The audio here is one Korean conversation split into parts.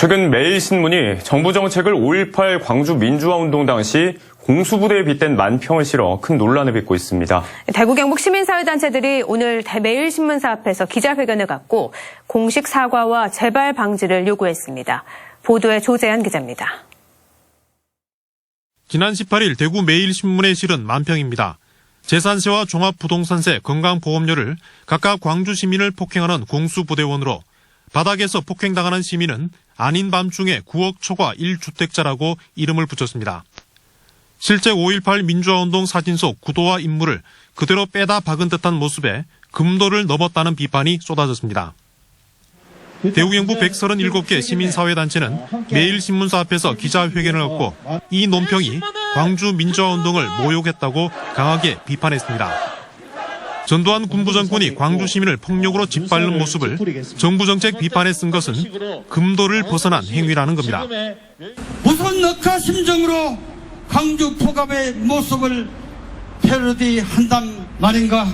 최근 매일신문이 정부 정책을 5.18 광주 민주화 운동 당시 공수부대에 빗댄 만평을 실어 큰 논란을 빚고 있습니다. 대구 경북 시민사회단체들이 오늘 매일신문사 앞에서 기자회견을 갖고 공식 사과와 재발 방지를 요구했습니다. 보도에 조재한 기자입니다. 지난 18일 대구 매일신문에 실은 만평입니다. 재산세와 종합부동산세, 건강보험료를 각각 광주 시민을 폭행하는 공수부대원으로 바닥에서 폭행당하는 시민은 아닌 밤중에 9억 초과 1주택자라고 이름을 붙였습니다. 실제 5.18 민주화운동 사진 속 구도와 인물을 그대로 빼다 박은 듯한 모습에 금도를 넘었다는 비판이 쏟아졌습니다. 대구 경북 137개 시민사회단체는 매일신문사 앞에서 기자회견을 갖고 이 논평이 광주 민주화운동을 모욕했다고 강하게 비판했습니다. 전두환 군부 정권이 광주 시민을 폭력으로 짓밟는 모습을 정부 정책 비판에 쓴 것은 금도를 벗어난 행위라는 겁니다. 무슨 억하 심정으로 광주 포갑의 모습을 패러디한단 말인가?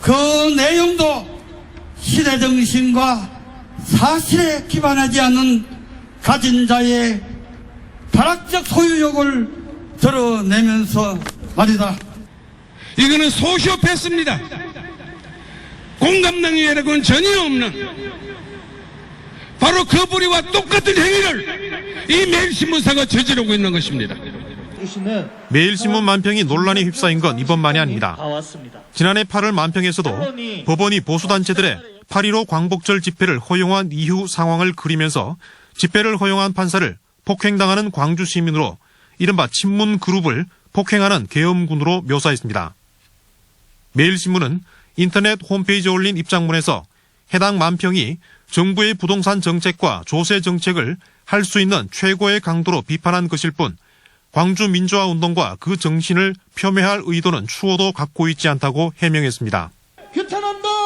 그 내용도 시대 정신과 사실에 기반하지 않는 가진 자의 발악적 소유욕을 드러내면서 말이다. 이거는 소시오패스입니다. 공감능력이라고는 전혀 없는 바로 그 부리와 똑같은 행위를 이 매일신문사가 저지르고 있는 것입니다. 매일신문 만평이 논란에 휩싸인 건 이번만이 아닙니다. 지난해 8월 만평에서도 법원이 보수단체들의 8.15 광복절 집회를 허용한 이후 상황을 그리면서 집회를 허용한 판사를 폭행당하는 광주 시민으로 이른바 친문 그룹을 폭행하는 계엄군으로 묘사했습니다. 매일신문은 인터넷 홈페이지에 올린 입장문에서 해당 만평이 정부의 부동산 정책과 조세 정책을 할 수 있는 최고의 강도로 비판한 것일 뿐 광주 민주화 운동과 그 정신을 폄훼할 의도는 추호도 갖고 있지 않다고 해명했습니다.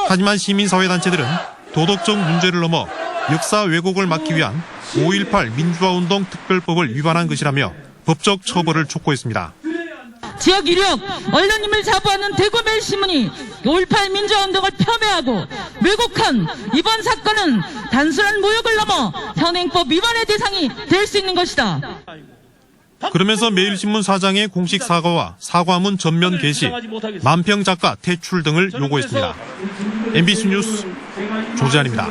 하지만 시민사회단체들은 도덕적 문제를 넘어 역사 왜곡을 막기 위한 5.18 민주화 운동 특별법을 위반한 것이라며 법적 처벌을 촉구했습니다. 지역 이력, 언론님을 자부하는 대구매일신문이 5.18 민주화운동을 폄훼하고 왜곡한 이번 사건은 단순한 모욕을 넘어 현행법 위반의 대상이 될 수 있는 것이다. 그러면서 매일신문 사장의 공식 사과와 사과문 전면 게시, 만평 작가 퇴출 등을 요구했습니다. MBC 뉴스 조재환입니다.